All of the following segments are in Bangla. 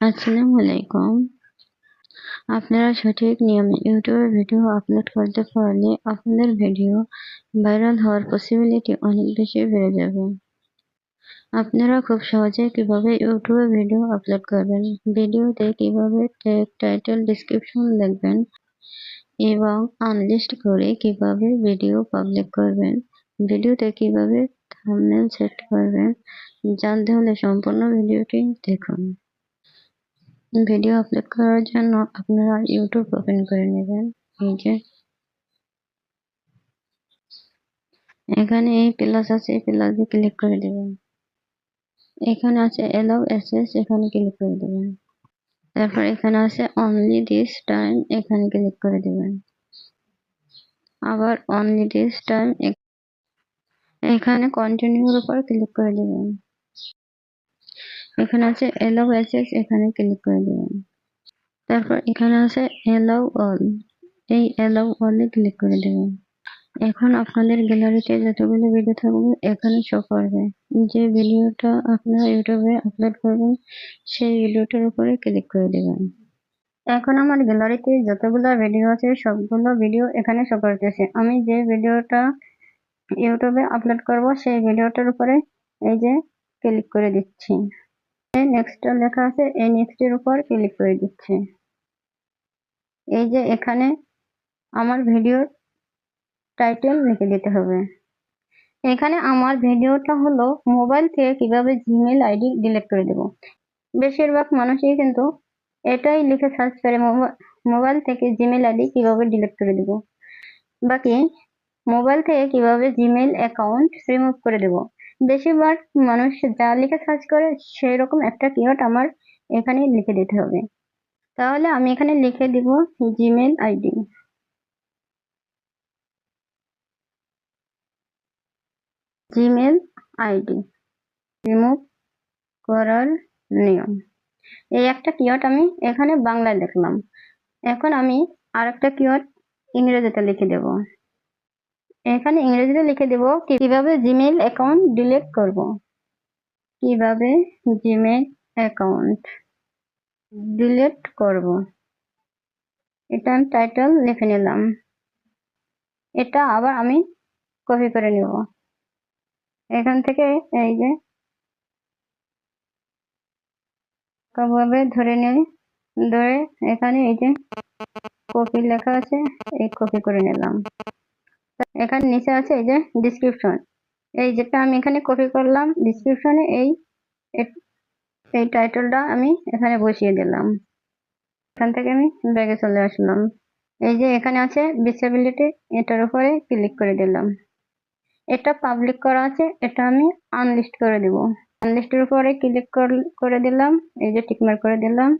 আসসালামু আলাইকুম। আপনারা সঠিক নিয়মে ইউটিউবে ভিডিও আপলোড করতে পারলে আপনাদের ভিডিও ভাইরাল হওয়ার পসিবিলিটি অনেক বেশি বেড়ে যাবে। আপনারা খুব সহজে কীভাবে ইউটিউবে ভিডিও আপলোড করবেন, ভিডিওতে কীভাবে ট্যাগ টাইটেল ডিসক্রিপশন লিখবেন এবং আনলিস্ট করে কীভাবে ভিডিও পাবলিক করবেন, ভিডিওতে কীভাবে থাম্বনেল সেট করবেন, জানতে হলে সম্পূর্ণ ভিডিওটি দেখুন। ভিডিও আপলোড করার জন্য আপনারা ইউটিউব ওপেন করে নেবেন। এই যে। এখানে এই প্লাস আছে, এই প্লাসে ক্লিক করে দেবেন। এখানে আছে এলাও অ্যাসেস এখানে ক্লিক করে দেবেন। তারপর এখানে আছে অনলি দিস টাইম এখানে ক্লিক করে দেবেন। আবার অনলি দিস টাইম এখানে কন্টিনিউর উপর ক্লিক করে দেবেন। এখানে আছে এলাও অ্যাসেস এখানে ক্লিক করে দেবেন। তারপর এখানে আছে এলাও অল এই এলাও অলে ক্লিক করে দেবেন। এখন আপনাদের গ্যালারিতে যতগুলো ভিডিও থাকবে, এখানে শো করবে। যে ভিডিওটা আপনারা ইউটিউবে আপলোড করবেন, সেই ভিডিওটার উপরে ক্লিক করে দেবেন। এখন আমার গ্যালারিতে যতগুলো ভিডিও আছে, সবগুলো ভিডিও এখানে শো করতেছে। আমি যে ভিডিওটা ইউটিউবে আপলোড করব, সেই ভিডিওটার উপরে এই যে ক্লিক করে দিচ্ছি। নেক্সট লেখা আছে এই নেক্সট এর উপর ক্লিক করে দিচ্ছি। এই যে এখানে আমার ভিডিওর টাইটেল লিখে দিতে হবে। এখানে আমার ভিডিওটা হলো মোবাইল থেকে কীভাবে জিমেল আইডি ডিলিট করে দেব। বেশিরভাগ মানুষই কিন্তু এটাই লিখে সার্চ করে মোবাইল থেকে জিমেল আইডি কীভাবে ডিলিট করে দেব। বাকি মোবাইল থেকে কীভাবে জিমেল অ্যাকাউন্ট রিমুভ করে দেব। বেশিরভাগ মানুষ যা লিখে সার্চ করে সেই রকম একটা কিওয়ার্ড আমার এখানে লিখে দিতে হবে। তাহলে আমি এখানে লিখে দিব Gmail ID Gmail ID remove করার নিয়ম। এই একটা কিওয়ার্ড আমি এখানে বাংলায় লিখলাম। এখন আমি আর একটা কিওয়ার্ড ইংরেজিতে লিখে দেব। এখানে ইংরেজিতে লিখে দেব, কীভাবে জিমেল অ্যাকাউন্ট ডিলিট করব? কীভাবে জিমেল অ্যাকাউন্ট ডিলিট করব? এটা আমি টাইটেল লিখে নিলাম। এটা আবার আমি কপি করে নেব। এখান থেকে এই যে ভাবে ধরে নিই, ধরে এখানে এই যে কপি লেখা আছে, এই কপি করে নিলাম। এখানে নিচে আছে এই যে ডিসক্রিপশন এই যেটা আমি এখানে কপি করলাম ডিসক্রিপশনে এই এই টাইটেলটা আমি এখানে বসিয়ে দিলাম। এখান থেকে আমি ব্যাগে চলে আসলাম। এই যে এখানে আছে ডিসেবিলিটি এটার উপরে ক্লিক করে দিলাম। এটা পাবলিক করা আছে, এটা আমি আনলিস্ট করে দিব। আনলিস্টের উপরে ক্লিক করে দিলাম, এই যে টিকমার্ক করে দিলাম।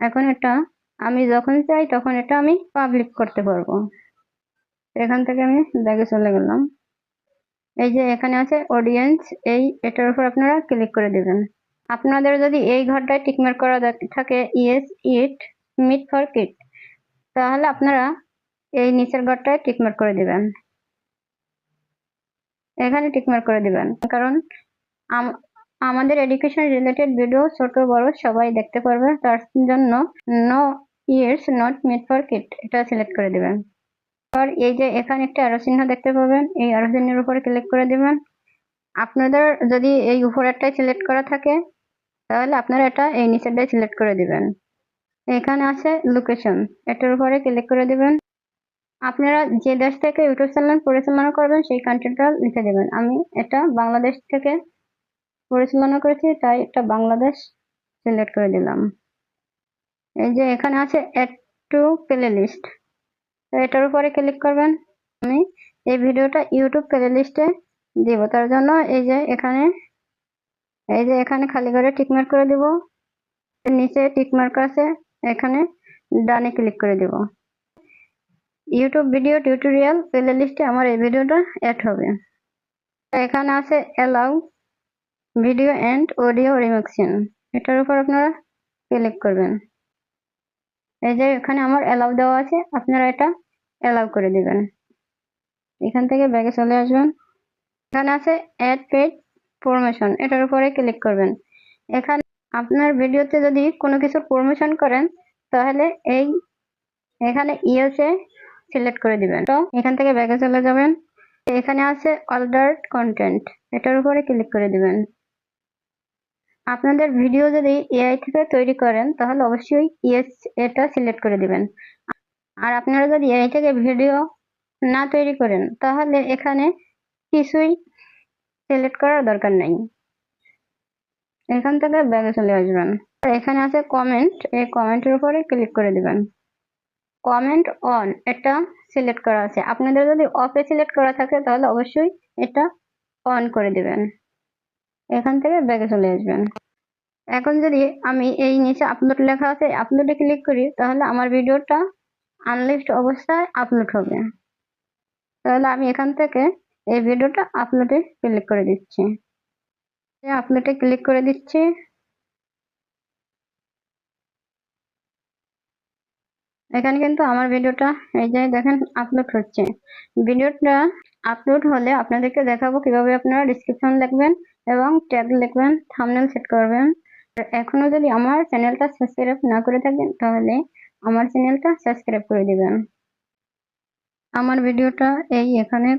এখন এটা আমি যখন চাই, তখন এটা আমি পাবলিক করতে পারব। এখান থেকে আমি ব্যাগে চলে গেলাম। এই যে এখানে আছে অডিয়েন্স এই এটার উপর আপনারা ক্লিক করে দেবেন। আপনাদের যদি এই ঘরটায় টিকমার্ক করা থাকে yes it's made for kids তাহলে আপনারা এই নিচের ঘরটায় টিকমার্ক করে দিবেন। এখানে টিকমার্ক করে দিবেন। কারণ আমাদের এডুকেশন রিলেটেড ভিডিও ছোট, বড়, সবাই দেখতে পারবে। তার জন্য no it's not made for kids এটা সিলেক্ট করে দিবেন। আর এই যে এখানে একটা আরও চিহ্ন দেখতে পাবেন, এই আরও চিহ্নের উপরে ক্লিক করে দিবেন। আপনাদের যদি এই উপরেরটাই সিলেক্ট করা থাকে, তাহলে আপনারা এটা এই নিচেরটাই সিলেক্ট করে দিবেন। এখানে আছে লোকেশন এটার উপরে ক্লিক করে দিবেন। আপনারা যে দেশ থেকে ইউটিউব চ্যানেল পরিচালনা করবেন, সেই কান্ট্রিটা লিখে দেবেন। আমি এটা বাংলাদেশ থেকে পরিচালনা করেছি, তাই একটা বাংলাদেশ সিলেক্ট করে দিলাম। এই যে এখানে আছে অ্যাড টু প্লে লিস্ট এটার উপরে ক্লিক করবেন। আমি এই ভিডিওটা ইউটিউব প্লে লিস্টে দিব। তার জন্য এই যে এখানে, এই যে এখানে খালি করে টিকমার্ক করে দিব। নিচে টিকমার্ক আছে, এখানে ডানে ক্লিক করে দিব। ইউটিউব ভিডিও টিউটোরিয়াল প্লে লিস্টে আমার এই ভিডিওটা অ্যাড হবে। এখানে আছে allow video and audio remixing এটার উপর আপনারা ক্লিক করবেন। এই যে এখানে আমার অ্যালাউ দেওয়া আছে, আপনারা এটা অ্যালাউ করে দেবেন। এখান থেকে ব্যাগে চলে আসবেন। এখানে আছে অ্যাড পেজ প্রমোশন এটার উপরে ক্লিক করবেন। এখানে আপনার ভিডিওতে যদি কোনো কিছুর প্রমোশন করেন, তাহলে এই এখানে ইয়েসে সিলেক্ট করে দিবেন। তো এখান থেকে ব্যাগে চলে যাবেন। এখানে আছে অর্ডার কন্টেন্ট এটার উপরে ক্লিক করে দিবেন। আপনাদের ভিডিও যদি এআই থেকে তৈরি করেন, তাহলে অবশ্যই ইয়েস এটা সিলেক্ট করে দিবেন। আর আপনারা যদি এআই থেকে ভিডিও না তৈরি করেন, তাহলে এখানে কিছুই সিলেক্ট করার দরকার নেই। এখান থেকে ব্যাগে চলে আসবেন। এখানে আছে কমেন্ট এই কমেন্টের উপরে ক্লিক করে দিবেন। কমেন্ট অন এটা সিলেক্ট করা আছে। আপনাদের যদি অফে সিলেক্ট করা থাকে, তাহলে অবশ্যই এটা অন করে দিবেন। এখান থেকে ব্যাগে চলে আসবেন। এখন যদি আমি এই নিচে আপলোড লেখা আছে আপলোডে ক্লিক করি, তাহলে আমার ভিডিওটা আনলিস্ট অবস্থায় আপলোড হবে। তাহলে আমি এখান থেকে এই ভিডিওটা আপলোডে ক্লিক করে দিচ্ছি। আপলোডে ক্লিক করে দিচ্ছি। এখানে কিন্তু আমার ভিডিওটা, এই যে দেখেন আপলোড হচ্ছে। ভিডিওটা আপলোড হলে আপনাদেরকে দেখাবো কীভাবে আপনারা ডিসক্রিপশন লিখবেন এবং ট্যাগ লিখবেন থাম্বনেল সেট করবেন। এখনও যদি আমার চ্যানেলটা সাবস্ক্রাইব না করে থাকেন, তাহলে আমার চ্যানেলটা সাবস্ক্রাইব করে দিবেন। আমার ভিডিওটা এই এখানে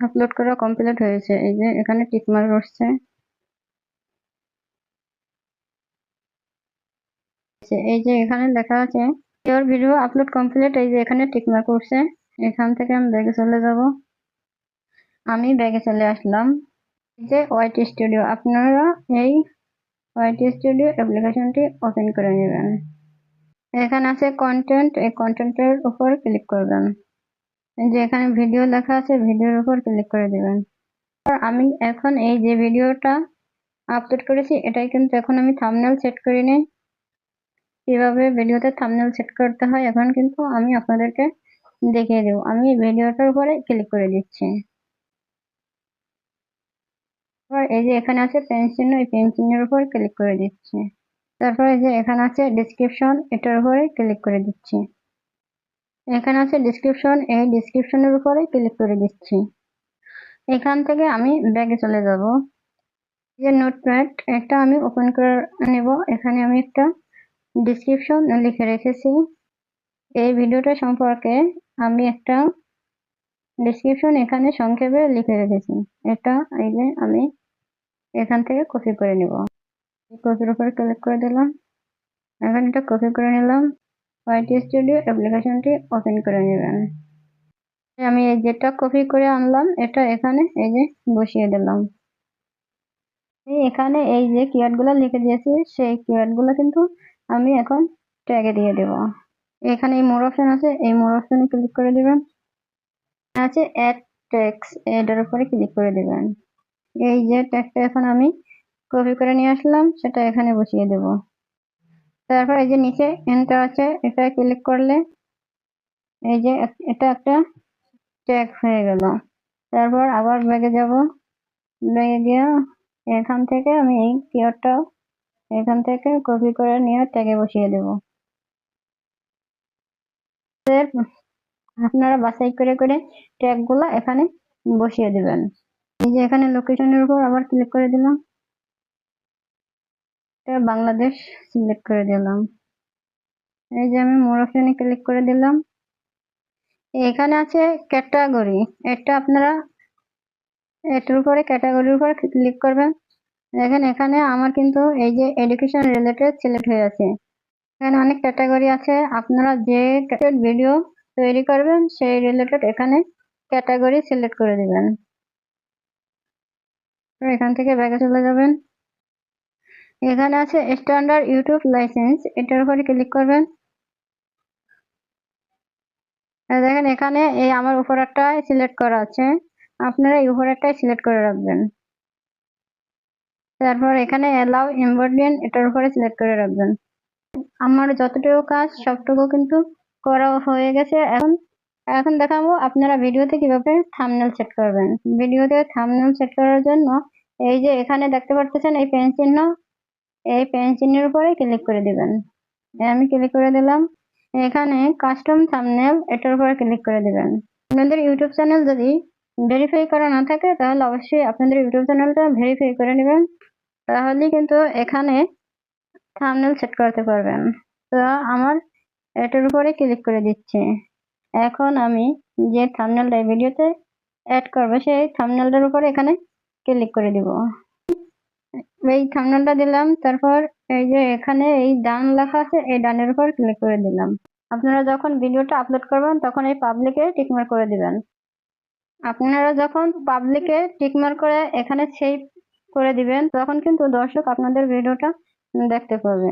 আপলোড করা কমপ্লিট হয়েছে। এই যে এখানে টিকমার্ক উঠছে এই যে এখানে লেখা আছে ইওর ভিডিও আপলোড কমপ্লিট এই যে এখানে টিকমার্ক উঠছে এখান থেকে আমি ব্যাগে চলে যাব। আমি ব্যাগে চলে আসলাম। যে ওয়াইটি স্টুডিও আপনারা এই ওয়াইটি স্টুডিও অ্যাপ্লিকেশনটি ওপেন করে নেবেন। এখানে আছে কন্টেন্ট এই কন্টেন্টের উপর ক্লিক করবেন। যে এখানে ভিডিও লেখা আছে ভিডিওর উপর ক্লিক করে দিবেন। আমি এখন এই যে ভিডিওটা আপলোড করেছি, এটাই কিন্তু এখন আমি থাম্বনেল সেট করে নিই কীভাবে ভিডিওতে থাম্বনেল সেট করতে হয়, এখন কিন্তু আমি আপনাদেরকে দেখিয়ে দেবো। আমি ভিডিওটার উপরে ক্লিক করে দিচ্ছি। এবার এই যে এখানে আছে পেন চিহ্ন, এই পেন চিহ্নের উপর ক্লিক করে দিচ্ছি। তারপর এই যে এখানে আছে ডিসক্রিপশন এটার উপরে ক্লিক করে দিচ্ছি। এখানে আছে ডিসক্রিপশন এই ডিসক্রিপশনের উপরে ক্লিক করে দিচ্ছি। এখান থেকে আমি ব্যাগে চলে যাব। যে নোটপ্যাড এটা আমি ওপেন করে নেব। এখানে আমি একটা ডিসক্রিপশন লিখে রেখেছি। এই ভিডিওটা সম্পর্কে আমি একটা ডিসক্রিপশন এখানে সংক্ষেপে লিখে রেখেছি। এটা এই যে আমি এখান থেকে কপি করে নিব। কপির উপরে ক্লিক করে দিলাম। এখন এটা কপি করে নিলাম। ওয়াইটি স্টুডিও অ্যাপ্লিকেশনটি ওপেন করে নেবেন। আমি এই যেটা কপি করে আনলাম, এটা এখানে এই যে বসিয়ে দিলাম। এখানে এই যে কিওয়ার্ডগুলো লিখে দিয়েছি, সেই কিওয়ার্ডগুলো কিন্তু আমি এখন ট্যাগে দিয়ে দেব। এখানে এই মোর অপশন আছে, এই মোর অপশনে ক্লিক করে দিবেন। আছে অ্যাড ট্যাক্স এটার উপরে ক্লিক করে দেবেন। এই যে ট্যাগটা এখন আমি কপি করে নিয়ে আসলাম, সেটা এখানে বসিয়ে দেব। তারপর এই যে নিচে এন্টার আছে, এটা ক্লিক করলে এই যে এটা একটা ট্যাগ হয়ে গেল। তারপর আবার ব্যাগে যাব। ব্যাগে গিয়ে এখান থেকে আমি এই কিওয়ার্ডটা এখান থেকে কপি করে নিয়ে ট্যাগে বসিয়ে দেব। আপনারা বাছাই করে করে ট্যাগগুলো এখানে বসিয়ে দিবেন। এই যে এখানে লোকেশনের উপর আবার ক্লিক করে দিলাম। বাংলাদেশ সিলেক্ট করে দিলাম। এই যে আমি মোর অপশনে ক্লিক করে দিলাম। এখানে আছে ক্যাটাগরি এটা আপনারা এটার উপরে ক্যাটাগরির উপর ক্লিক করবেন। দেখেন এখানে আমার কিন্তু এই যে এডুকেশন রিলেটেড সিলেক্ট হয়ে আছে। এখানে অনেক ক্যাটাগরি আছে। আপনারা যে ভিডিও তৈরি করবেন, সেই রিলেটেড এখানে ক্যাটাগরি সিলেক্ট করে দিবেন। এখান থেকে ব্যাগে চলে যাবেন। এখানে আছে স্ট্যান্ডার্ড ইউটিউব লাইসেন্স এটার উপরে ক্লিক করবেন। দেখেন এখানে এই আমার উপরেরটাই সিলেক্ট করা আছে। আপনারা এই উপরেরটাই সিলেক্ট করে রাখবেন। তারপর এখানে অ্যালাউ এমব্রয়ডারি এটার উপরে সিলেক্ট করে রাখবেন। আমার যতটুকু কাজ, সবটুকু কিন্তু করা হয়ে গেছে। এখন এখন দেখাবো আপনারা ভিডিওতে কীভাবে থামনেল সেট করবেন। ভিডিওতে থামনেল সেট করার জন্য এই যে এখানে দেখতে পাচ্ছেন এই পেন চিহ্ন, এই পেন চিহ্নের উপরে ক্লিক করে দিবেন। আমি ক্লিক করে দিলাম। এখানে কাস্টম থামনেল এটার উপরে ক্লিক করে দিবেন। আপনাদের ইউটিউব চ্যানেল যদি ভেরিফাই করা না থাকে, তাহলে অবশ্যই আপনাদের ইউটিউব চ্যানেলটা ভেরিফাই করে নেবেন। তাহলে কিন্তু এখানে থামনেল সেট করতে পারবেন। তো আমার এটার উপরে ক্লিক করে দিচ্ছি। এখন আমি যে থামনেলটা এই ভিডিওতে অ্যাড করব, সেই থামনেলটার উপরে এখানে ক্লিক করে দিব। এই থাম্বনেলটা দিলাম, তারপর এই যে এখানে এই ডান লেখা আছে, এই ডানের উপর ক্লিক করে দিলাম। আপনারা যখন ভিডিওটা আপলোড করবেন, তখন এই পাবলিকে টিকমার্ক করে দিবেন। আপনারা যখন পাবলিকে টিকমার করে এখানে সেভ করে দিবেন, তখন কিন্তু দর্শক আপনাদের ভিডিওটা দেখতে পাবে।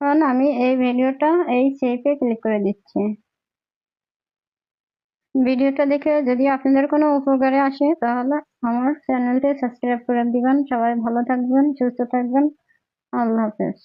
কারণ আমি এই ভিডিওটা এই শেপে ক্লিক করে দিচ্ছি। ভিডিওটা দেখে যদি আপনাদের কোনো উপকারে আসে, তাহলে আমার চ্যানেলটি সাবস্ক্রাইব করে দিবেন। সবাই ভালো থাকবেন, সুস্থ থাকবেন। আল্লাহ হাফেজ।